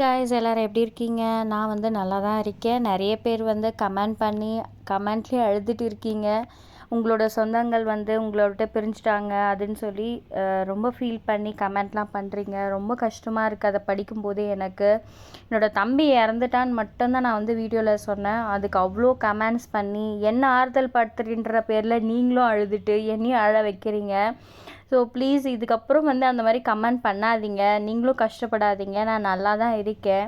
Guys எல்லோரும் எப்படி இருக்கீங்க? நான் வந்து நல்லா தான் இருக்கேன். நிறைய பேர் வந்து கமெண்ட் பண்ணி கமெண்ட்லேயே அழுதுட்டு இருக்கீங்க. உங்களோட சொந்தங்கள் வந்து உங்களோட பிரிஞ்சுட்டாங்க அதுன்னு சொல்லி ரொம்ப ஃபீல் பண்ணி கமெண்ட்லாம் பண்ணுறீங்க ரொம்ப கஷ்டமாக இருக்குது அதை படிக்கும்போதே எனக்கு. என்னோட தம்பி இறந்துட்டான்னு மட்டும்தான் நான் வந்து வீடியோவில் சொன்னேன். அதுக்கு அவ்வளோ கமெண்ட்ஸ் பண்ணி என்ன ஆறுதல் படுத்துறன்ற பேரில் நீங்களும் அழுதுட்டு என்னையும் அழ வைக்கிறீங்க. ஸோ ப்ளீஸ் இதுக்கப்புறம் வந்து அந்த மாதிரி கமெண்ட் பண்ணாதீங்க. நீங்களும் கஷ்டப்படாதீங்க. நான் நல்லா தான் இருக்கேன்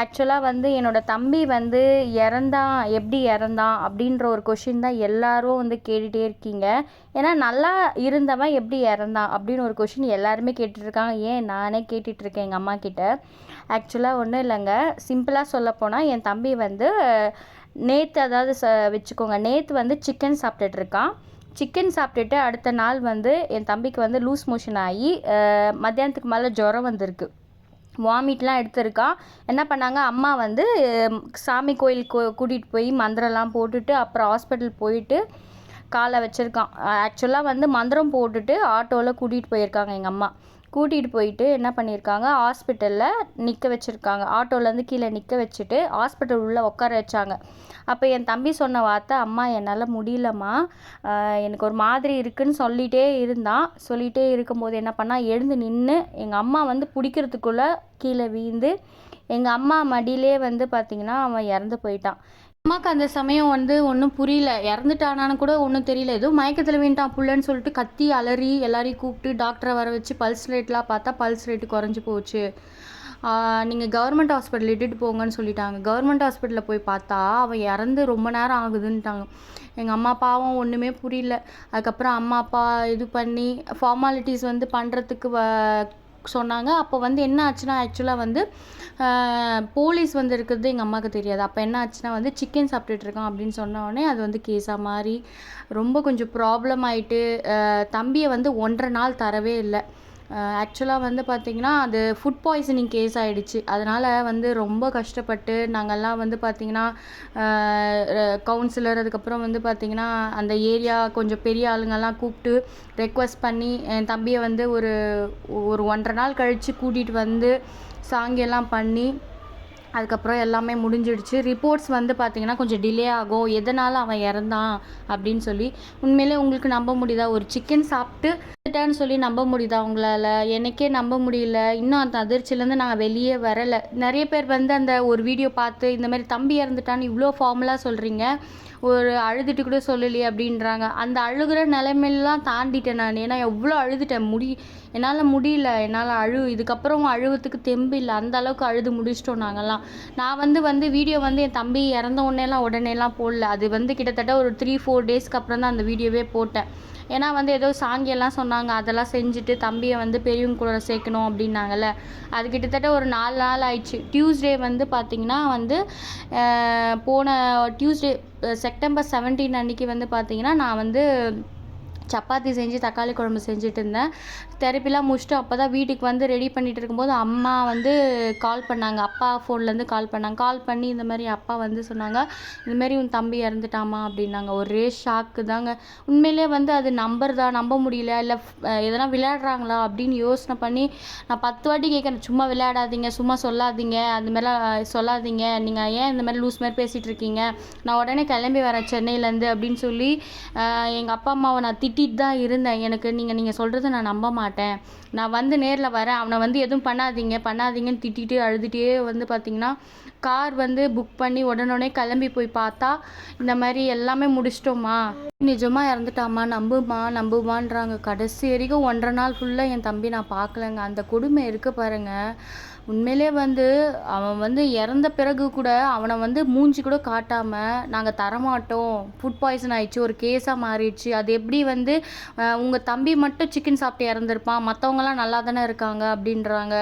ஆக்சுவலாக வந்து என்னோடய தம்பி வந்து இறந்தான் எப்படி இறந்தான் அப்படின்ற ஒரு கொஷின் தான் எல்லாரும் வந்து கேட்டுகிட்டே இருக்கீங்க. ஏன்னா நல்லா இருந்தவன் எப்படி இறந்தான் அப்படின்னு ஒரு கொஷின் எல்லாருமே கேட்டுட்ருக்காங்க. ஏன்? நானே கேட்டுட்ருக்கேன் எங்கள் அம்மா கிட்ட. ஆக்சுவலாக ஒன்றும் இல்லைங்க. சிம்பிளாக சொல்லப்போனால் என் தம்பி வந்து நேற்று அதாவது ச வச்சுக்கோங்க. நேற்று வந்து சிக்கன் சாப்பிட்டுட்ருக்கான். சிக்கன் சாப்பிட்டுட்டு அடுத்த நாள் வந்து என் தம்பிக்கு வந்து லூஸ் மோஷன் ஆகி மத்தியானத்துக்கு மேலே ஜுரம் வந்திருக்கு. வாமிட்லாம் எடுத்திருக்கான். என்ன பண்ணாங்க? அம்மா வந்து சாமி கோயிலுக்கு கூட்டிகிட்டு போய் மந்திரம்லாம் போட்டுட்டு அப்புறம் ஹாஸ்பிட்டல் போயிட்டு காலை வச்சுருக்கான். ஆக்சுவலாக வந்து மந்திரம் போட்டுட்டு ஆட்டோவில் கூட்டிகிட்டு போயிருக்காங்க எங்கள் அம்மா. கூட்டிகிட்டு போயிட்டு என்ன பண்ணியிருக்காங்க ஹாஸ்பிட்டலில் நிற்க வச்சுருக்காங்க. ஆட்டோலேருந்து கீழே நிற்க வச்சுட்டு ஹாஸ்பிட்டல் உள்ளே உட்கார வச்சாங்க. அப்போ என் தம்பி சொன்ன வார்த்தை அம்மா என்னால் முடியலம்மா. எனக்கு ஒரு மாதிரி இருக்குன்னு சொல்லிகிட்டே இருந்தான். சொல்லிகிட்டே இருக்கும்போது என்ன பண்ணால் எழுந்து நின்று எங்கள் அம்மா வந்து பிடிக்கிறதுக்குள்ளே கீழே வீழ்ந்து எங்கள் அம்மா மடியிலே வந்து பார்த்திங்கன்னா அவன் இறந்து போயிட்டான். அம்மாவுக்கு அந்த சமயம் வந்து ஒன்றும் புரியல. இறந்துட்டானான்னு கூட ஒன்றும் தெரியல. ஏதோ மயக்கத்தில் வீண்டான் புள்ளன்னு சொல்லிட்டு கத்தி அலறி எல்லாரையும் கூப்பிட்டு டாக்டரை வர வச்சு பல்ஸ் ரேட்லாம் பார்த்தா பல்ஸ் ரேட்டு குறைஞ்சி போச்சு. நீங்கள் கவர்மெண்ட் ஹாஸ்பிட்டல் இட்டுட்டு போங்கன்னு சொல்லிட்டாங்க. கவர்மெண்ட் ஹாஸ்பிட்டலில் போய் பார்த்தா அவன் இறந்து ரொம்ப நேரம் ஆகுதுன்ட்டாங்க. எங்கள் அம்மா அப்பாவும் ஒன்றுமே புரியல. அதுக்கப்புறம் அம்மா அப்பா இது பண்ணி ஃபார்மாலிட்டிஸ் வந்து பண்ணுறதுக்கு வ சொன்னாங்க. அப்போ வந்து என்ன ஆச்சுன்னா ஆக்சுவலாக வந்து போலீஸ் வந்து இருக்கிறது எங்கள் அம்மாவுக்கு தெரியாது. அப்போ என்ன ஆச்சுன்னா வந்து சிக்கன் சாப்பிட்டுட்டு இருக்கான் அப்படின்னு சொன்னோடனே அது வந்து கேஸாக மாறி ரொம்ப கொஞ்சம் ப்ராப்ளம் ஆகிட்டு தம்பியை வந்து ஒன்றரை நாள் தரவே இல்லை. ஆக்சுவலாக வந்து பார்த்திங்கன்னா அது ஃபுட் பாய்சனிங் கேஸ் ஆகிடுச்சு அதனால் வந்து ரொம்ப கஷ்டப்பட்டு நாங்கள்லாம் வந்து பார்த்திங்கன்னா கவுன்சிலர் அதுக்கப்புறம் வந்து பார்த்திங்கன்னா அந்த ஏரியா கொஞ்சம் பெரிய ஆளுங்கெல்லாம் கூப்பிட்டு ரெக்வஸ்ட் பண்ணி என் தம்பியை வந்து ஒரு ஒரு ஒன்றரை நாள் கழித்து கூட்டிகிட்டு வந்து சாங்கியெல்லாம் பண்ணி அதுக்கப்புறம் எல்லாமே முடிஞ்சிடுச்சு. ரிப்போர்ட்ஸ் வந்து பார்த்திங்கன்னா கொஞ்சம் டிலே ஆகும். எதனால் அவன் இறந்தான் அப்படின்னு சொல்லி. உண்மையிலே உங்களுக்கு நம்ப முடியுதா? ஒரு சிக்கன் சாப்பிட்டு இறந்துட்டான்னு சொல்லி நம்ப முடியுதா உங்களால்? எனக்கே நம்ப முடியல. இன்னும் அந்த அதிர்ச்சியிலேருந்து நான் வெளியே வரலை. நிறைய பேர் வந்து அந்த ஒரு வீடியோ பார்த்து இந்த மாதிரி தம்பி இறந்துட்டான்னு இவ்வளோ ஃபார்முலாக சொல்கிறீங்க ஒரு அழுதுட்டு கூட சொல்லலையே அப்படின்றாங்க. அந்த அழுகிற நிலைமையெல்லாம் தாண்டிட்டேன் நான். ஏன்னா எவ்வளோ அழுதுட்டேன்? முடி என்னால் முடியல. என்னால் அழு இதுக்கப்புறம் அழுவத்துக்கு தெம்பு இல்லை. அந்த அளவுக்கு அழுது முடிச்சிட்டோம் நாங்கள்லாம் நான் வந்து வந்து வீடியோ வந்து என் தம்பி இறந்த உடனேலாம் உடனேலாம் போடல. அது வந்து கிட்டத்தட்ட ஒரு த்ரீ ஃபோர் டேஸ்க்கு அப்புறம் தான் அந்த வீடியோவே போட்டேன். ஏன்னா வந்து ஏதோ சாங்கியெல்லாம் சொன்னாங்க அதெல்லாம் செஞ்சுட்டு தம்பியை வந்து பெரியவங்க கூட சேர்க்கணும் அப்படின்னாங்கல்ல. அது கிட்டத்தட்ட ஒரு நாலு நாள் ஆயிடுச்சு. டியூஸ்டே வந்து பார்த்திங்கன்னா வந்து போன டியூஸ்டே செப்டம்பர் 17 அன்னைக்கு வந்து பார்த்திங்கன்னா நான் வந்து சப்பாத்தி செஞ்சு தக்காளி குழம்பு செஞ்சுட்டு இருந்தேன். தெரப்பிலாம் முடிச்சுட்டு அப்போ தான் வீட்டுக்கு வந்து ரெடி பண்ணிட்டு இருக்கும்போது அம்மா வந்து கால் பண்ணாங்க. அப்பா ஃபோன்லேருந்து கால் பண்ணாங்க. கால் பண்ணி இந்த மாதிரி அப்பா வந்து சொன்னாங்க இந்தமாரி உன் தம்பி இறந்துட்டாமா அப்படின்னாங்க. ஒரே ஷாக்கு தாங்க. உண்மையிலே வந்து அது நம்புறதா நம்ப முடியல. இல்லை எதனா விளையாடுறாங்களா அப்படின்னு யோசனை பண்ணி நான் பத்து வாட்டி கேட்குறேன் சும்மா விளையாடாதீங்க சும்மா சொல்லாதீங்க அந்த மாதிரிலாம் சொல்லாதீங்க. நீங்கள் ஏன் இந்த மாதிரி லூஸ் மாதிரி பேசிகிட்டு இருக்கீங்க? நான் உடனே கிளம்பி வரேன் சென்னையிலேருந்து அப்படின்னு சொல்லி எங்கள் அப்பா அம்மாவை நான் திட்டு திட்டிட்டு தான் இருந்தேன். எனக்கு நீங்கள் நீங்கள் சொல்கிறத நான் நம்ப மாட்டேன். நான் வந்து நேரில் வரேன். அவனை வந்து எதுவும் பண்ணாதீங்க பண்ணாதீங்கன்னு திட்டிகிட்டு அழுதுகிட்டே வந்து பார்த்தீங்கன்னா கார் வந்து புக் பண்ணி உடனே கிளம்பி போய் பார்த்தா இந்த மாதிரி எல்லாமே முடிச்சிட்டோமா நிஜமாக இறந்துட்டாமா நம்புமா நம்புமான்றாங்க கடைசி வரைக்கும் ஒன்றரை நாள் ஃபுல்லாக என் தம்பி நான் பார்க்கலங்க. அந்த கொடுமை இருக்க பாருங்கள் உண்மையிலே வந்து அவன் வந்து இறந்த பிறகு கூட அவனை வந்து மூஞ்சி கூட காட்டாமல் நாங்கள் தரமாட்டோம். ஃபுட் பாய்சன் ஆயிடுச்சு ஒரு கேஸாக மாறிடுச்சு. அது எப்படி வந்து உங்கள் தம்பி மட்டும் சிக்கன் சாப்பிட்டு இறந்துருப்பான் மற்றவங்களாம் நல்லா தானே இருக்காங்க அப்படின்றாங்க.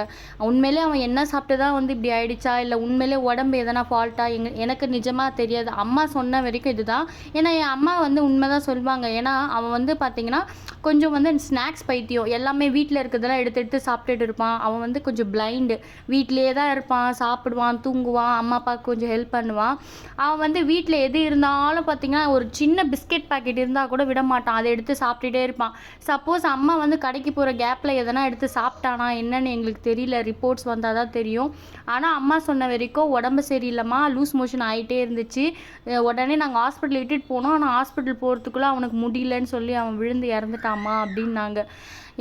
உண்மையிலே அவன் என்ன சாப்பிட்டு தான் வந்து இப்படி ஆயிடுச்சா? இல்லை உண்மையிலே உடம்பு எதனா ஃபால்ட்டா எங்க எனக்கு நிஜமாக தெரியாது. அம்மா சொன்ன வரைக்கும் இதுதான். ஏன்னா என் அம்மா வந்து உண்மை தான் சொல்லுவாங்க ஏன்னா அவன் வந்து பார்த்தீங்கன்னா கொஞ்சம் வந்து ஸ்நாக்ஸ் பைத்தியம். எல்லாமே வீட்டில் இருக்கிறதெல்லாம் எடுத்து எடுத்து சாப்பிட்டுட்டு இருப்பான். அவன் வந்து கொஞ்சம் பிளைண்டு வீட்டிலேயே தான் இருப்பான் சாப்பிடுவான் தூங்குவான் அம்மா அப்பாவுக்கு கொஞ்சம் ஹெல்ப் பண்ணுவான். அவன் வந்து வீட்டில் எது இருந்தாலும் பார்த்தீங்கன்னா ஒரு சின்ன பிஸ்கெட் பாக்கெட் இருந்தால் கூட விட மாட்டான். அதை எடுத்து சாப்பிட்டுட்டே இருப்பான். சப்போஸ் அம்மா வந்து கடைக்கு போகிற கேப்பில் எதனா எடுத்து சாப்பிட்டானா என்னன்னு எங்களுக்கு தெரியல. ரிப்போர்ட்ஸ் வந்தால் தான் தெரியும். ஆனால் அம்மா சொன்ன வரைக்கும் உடம்பு சரியில்லைம்மா லூஸ் மோஷன் ஆகிட்டே இருந்துச்சு. உடனே நாங்கள் ஹாஸ்பிட்டல் இட்டுட்டு போனோம். ஆனால் ஹாஸ்பிட்டல் போகிறதுக்குள்ளே அவனுக்கு முடியலன்னு சொல்லி அவன் விழுந்து இறந்துட்டாம்மா அப்படின்னாங்க.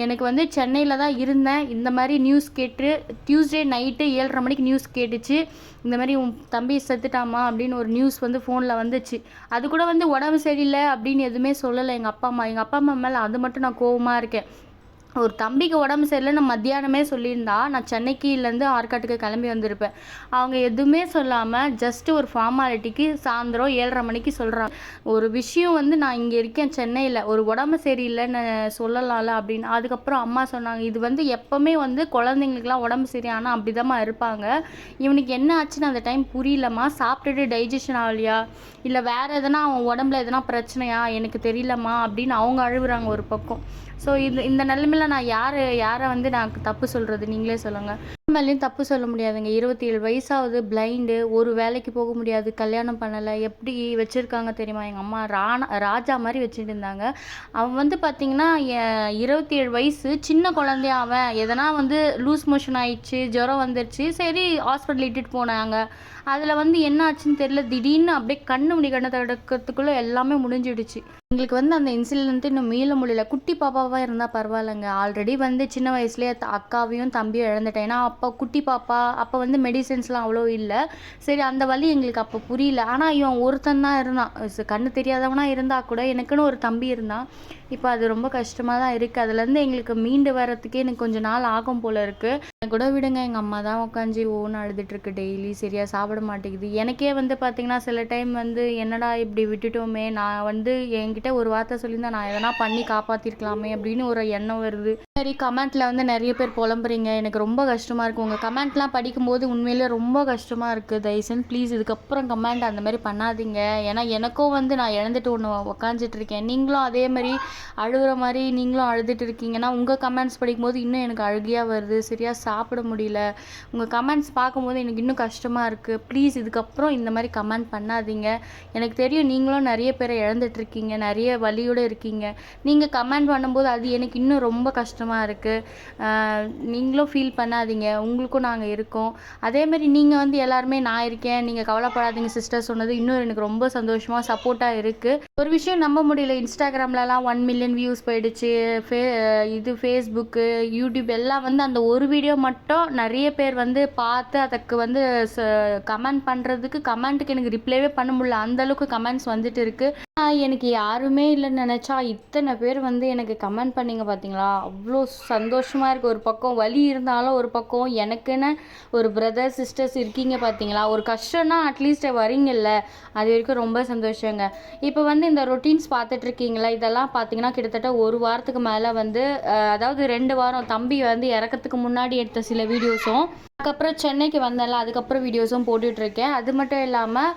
எனக்கு வந்து சென்னையில் தான் இருந்தேன். இந்த மாதிரி நியூஸ் கேட்டு டியூஸ்டே நைட்டு ஏழரை மணிக்கு நியூஸ் கேட்டுச்சு. இந்த மாதிரி உன் தம்பி செத்துட்டாமா அப்படின்னு ஒரு நியூஸ் வந்து ஃபோனில் வந்துச்சு. அது கூட வந்து உடம்பு சரியில்லை அப்படின்னு எதுவுமே சொல்லலை. எங்கள் அப்பா அம்மா எங்கள் அப்பா அம்மா மேலே அது மட்டும் நான் கோவமாக இருக்கேன். ஒரு தம்பிக்கு உடம்பு சரியில்லை நான் மத்தியானமே சொல்லியிருந்தா நான் சென்னைக்குலேருந்து ஆற்காட்டுக்கு கிளம்பி வந்திருப்பேன். அவங்க எதுவுமே சொல்லாமல் ஜஸ்ட்டு ஒரு ஃபார்மாலிட்டிக்கு சாயந்தரம் ஏழரை மணிக்கு சொல்கிறாங்க ஒரு விஷயம் வந்து நான் இங்கே இருக்கேன் சென்னையில் ஒரு உடம்பு சரியில்லைன்னு சொல்லலாம்ல அப்படின்னு. அதுக்கப்புறம் அம்மா சொன்னாங்க இது வந்து எப்போவுமே வந்து குழந்தைங்களுக்குலாம் உடம்பு சரியானா அப்படிதாம்மா இருப்பாங்க. இவனுக்கு என்ன ஆச்சுன்னு அந்த டைம் புரியலம்மா. சாப்பிட்டுட்டு டைஜஷன் ஆகலையா? இல்லை வேறு எதனா அவன் உடம்புல எதனா பிரச்சனையா? எனக்கு தெரியலம்மா அப்படின்னு அவங்க அழுகுறாங்க ஒரு பக்கம். ஸோ இந்த இந்த நிலமையில நான் யார் யாரை வந்து நான் தப்பு சொல்கிறது நீங்களே சொல்லுங்கள் மேலேயும் தப்பு சொல்ல முடியாதுங்க. இருபத்தி ஏழு வயசாவது பிளைண்டு ஒரு வேலைக்கு போக முடியாது கல்யாணம் பண்ணலை எப்படி வச்சுருக்காங்க தெரியுமா? எங்கள் அம்மா ராணா ராஜா மாதிரி வச்சுட்டு இருந்தாங்க. அவன் வந்து பார்த்திங்கன்னா இருபத்தி ஏழு வயசு சின்ன குழந்தையா அவன். எதனா வந்து லூஸ் மோஷன் ஆயிடுச்சு ஜுரம் வந்துடுச்சு சரி ஹாஸ்பிட்டல் இட்டுட்டு போனாங்க. அதில் வந்து என்ன ஆச்சுன்னு தெரியல. திடீர்னு அப்படியே கண்ணு முடி கண்ணை தடுக்கிறதுக்குள்ளே எல்லாமே முடிஞ்சிடுச்சு. எங்களுக்கு வந்து அந்த இன்சிடென்ட் இன்னும் மீள முடியல. குட்டி பாப்பாவாக இருந்தால் பரவாயில்லைங்க. ஆல்ரெடி வந்து சின்ன வயசுலேயே த- அக்காவையும் தம்பியும் இழந்துட்டேன். ஏன்னா அப்போ குட்டி பாப்பா அப்போ வந்து மெடிசன்ஸ்லாம் அவ்வளோ இல்லை. சரி அந்த வழி எங்களுக்கு அப்போ புரியல. ஆனால் இவன் ஒருத்தன் தான் இருந்தான். கண்ணு தெரியாதவனாக இருந்தால் கூட எனக்குன்னு ஒரு தம்பி இருந்தான். இப்போ அது ரொம்ப கஷ்டமாக தான் இருக்குது அதுலேருந்து எங்களுக்கு மீண்டு வர்றதுக்கே எனக்கு கொஞ்சம் நாள் ஆகும் போல் இருக்குது கூட விடுங்க எங்கள் அம்மா தான் உட்காந்து ஓன்னு அழுதுட்டு இருக்கு டெய்லி. சரியாக சாப்பிட மாட்டேங்குது. எனக்கே வந்து பார்த்தீங்கன்னா சில டைம் வந்து என்னடா இப்படி விட்டுட்டோமே நான் வந்து என்கிட்ட ஒரு வார்த்தை சொல்லியிருந்தா நான் எதனா பண்ணி காப்பாற்றிருக்கலாமே அப்படின்னு ஒரு எண்ணம் வருது. சரி கமெண்ட்டில் வந்து நிறைய பேர் புலம்புறீங்க. எனக்கு ரொம்ப கஷ்டமாக இருக்குது உங்கள் கமெண்ட்லாம் படிக்கும்போது உண்மையிலே ரொம்ப கஷ்டமாக இருக்குது தயவுசெய்து ப்ளீஸ் இதுக்கப்புறம் கமெண்ட் அந்த மாதிரி பண்ணாதீங்க. ஏன்னா எனக்கும் வந்து நான் இழந்துட்டு ஒன்று உக்காந்துட்டு இருக்கேன். நீங்களும் அதே மாதிரி அழுகுற மாதிரி நீங்களும் அழுதுட்டு இருக்கீங்கன்னா உங்கள் கமெண்ட்ஸ் படிக்கும்போது இன்னும் எனக்கு அழுகையாக வருது. சரியாக சாப்பிட முடியல. உங்கள் கமெண்ட்ஸ் பார்க்கும்போது எனக்கு இன்னும் கஷ்டமாக இருக்குது ப்ளீஸ் இதுக்கப்புறம் இந்த மாதிரி கமெண்ட் பண்ணாதீங்க. எனக்கு தெரியும் நீங்களும் நிறைய பேரை இழந்துட்டு இருக்கீங்க. நிறைய வழியோடு இருக்கீங்க. நீங்கள் கமெண்ட் பண்ணும்போது அது எனக்கு இன்னும் ரொம்ப கஷ்டமாக இருக்குது நீங்களும் ஃபீல் பண்ணாதீங்க. உங்களுக்கும் நாங்கள் இருக்கோம். அதேமாரி நீங்கள் வந்து எல்லாருமே நான் இருக்கேன். நீங்கள் கவலைப்படாதீங்க. சிஸ்டர் சொன்னது இன்னும் எனக்கு ரொம்ப சந்தோஷமாக சப்போர்ட்டாக இருக்குது ஒரு விஷயம் நம்ப முடியல. இன்ஸ்டாகிராம்லலாம் ஒன் மில்லியன் வியூஸ் போயிடுச்சு. ஃபே இது ஃபேஸ்புக்கு யூடியூப் எல்லாம் வந்து அந்த ஒரு வீடியோ மட்டும் நிறைய பேர் வந்து பார்த்து அதுக்கு வந்து கமெண்ட் பண்ணுறதுக்கு கமெண்ட்டுக்கு எனக்கு ரிப்ளைவே பண்ண முடில அந்தளவுக்கு கமெண்ட்ஸ் வந்துட்டு இருக்குது எனக்கு யாருமே இல்லைன்னு நினச்சா இத்தனை பேர் வந்து எனக்கு கமெண்ட் பண்ணிங்க பார்த்தீங்களா அவ்வளோ சந்தோஷமாக இருக்குது ஒரு பக்கம் வலி இருந்தாலும் ஒரு பக்கம் எனக்குன்னு ஒரு பிரதர் சிஸ்டர்ஸ் இருக்கீங்க பார்த்தீங்களா ஒரு கஷ்டம்னா அட்லீஸ்ட் வரீங்கல்ல. அது வரைக்கும் ரொம்ப சந்தோஷங்க. இப்போ வந்து இந்த ரொட்டீன்ஸ் பார்த்துட்ருக்கீங்களா இதெல்லாம் பார்த்தீங்கன்னா கிட்டத்தட்ட ஒரு வாரத்துக்கு மேலே வந்து அதாவது ரெண்டு வாரம் தம்பி வந்து இறக்கறதுக்கு முன்னாடி எடுத்த சில வீடியோஸும் அதுக்கப்புறம் சென்னைக்கு வந்தேன்ல அதுக்கப்புறம் வீடியோஸும் போட்டுட்ருக்கேன். அது மட்டும் இல்லாமல்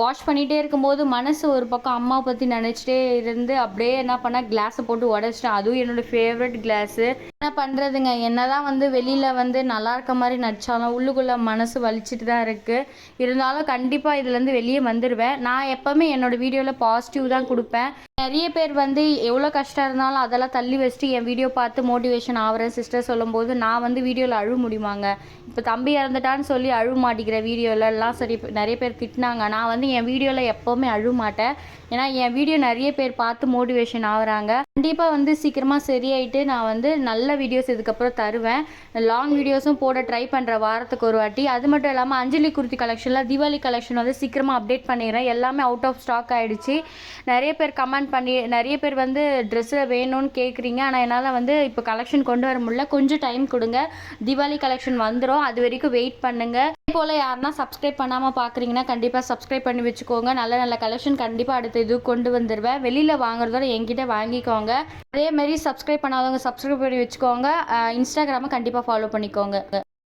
வாஷ் பண்ணிகிட்டே இருக்கும்போது மனசு ஒரு பக்கம் அம்மா பற்றி நினச்சிட்டே இருந்து அப்படியே என்ன பண்ணால் கிளாஸை போட்டு உடச்சிட்டேன். அதுவும் என்னோட ஃபேவரட் கிளாஸு என்ன பண்ணுறதுங்க என்னதான் வந்து வெளியில் வந்து நல்லா இருக்க மாதிரி நடிச்சாலும் உள்ளுக்குள்ளே மனசு வலிச்சிட்டு தான் இருக்குது இருந்தாலும் கண்டிப்பாக இதுலேருந்து வெளியே வந்துடுவேன் நான் எப்போவுமே என்னோட வீடியோவில் பாசிட்டிவ் தான் கொடுப்பேன். நிறைய பேர் வந்து எவ்வளோ கஷ்டம் இருந்தாலும் அதெல்லாம் தள்ளி வச்சுட்டு என் வீடியோ பார்த்து மோட்டிவேஷன் ஆகிறேன் சிஸ்டர் சொல்லும்போது நான் வந்து வீடியோவில் அழுவ முடியுமாங்க? இப்போ தம்பி இறந்துட்டான்னு சொல்லி அழுவ மாட்டேங்கிற வீடியோவில் எல்லாம் சரி நிறைய பேர் திட்டினாங்க. நான் வந்து என் வீடியோவில் எப்போவுமே அழுவ மாட்டேன். ஏன்னா என் வீடியோ நிறைய பேர் பார்த்து மோட்டிவேஷன் ஆகுறாங்க. கண்டிப்பாக வந்து சீக்கிரமாக சரியாயிட்டு நான் வந்து நல்ல வீடியோஸ் இதுக்கப்புறம் தருவேன். லாங் வீடியோஸும் போட ட்ரை பண்ணுற வாரத்துக்கு ஒரு வாட்டி. அது மட்டும் இல்லாமல் அஞ்சலி குர்த்தி கலெக்ஷனில் தீபாவளி கலெக்ஷன் வந்து சீக்கிரமாக அப்டேட் பண்ணிடுறேன். எல்லாமே அவுட் ஆஃப் ஸ்டாக் ஆகிடுச்சு நிறைய பேர் கமெண்ட் பண்ணி நிறைய பேர் வந்து ட்ரெஸ்ஸு வேணும்னு கேட்குறீங்க ஆனால் என்னால் வந்து இப்போ கலெக்ஷன் கொண்டு வர முடியல. கொஞ்சம் டைம் கொடுங்க. தீபாவளி கலெக்ஷன் வந்துடும் அது வரைக்கும் வெயிட் பண்ணுங்கள் போல் யாருன்னா சப்ஸ்கிரைப் பண்ணாமல் பார்க்குறீங்கன்னா கண்டிப்பாக சப்ஸ்கிரைப் பண்ணி வச்சுக்கோங்க. நல்ல நல்ல கலெக்ஷன் கண்டிப்பாக அடுத்த இது கொண்டு வந்துடுவேன் வெளியில் வாங்குறதோட என்கிட்ட வாங்கிக்கோங்க. அதே மாதிரி சப்ஸ்கிரைப் பண்ணாதவங்க சப்ஸ்கிரைப் பண்ணி வச்சுக்கோங்க. இன்ஸ்டாகிராமை கண்டிப்பாக ஃபாலோ பண்ணிக்கோங்க.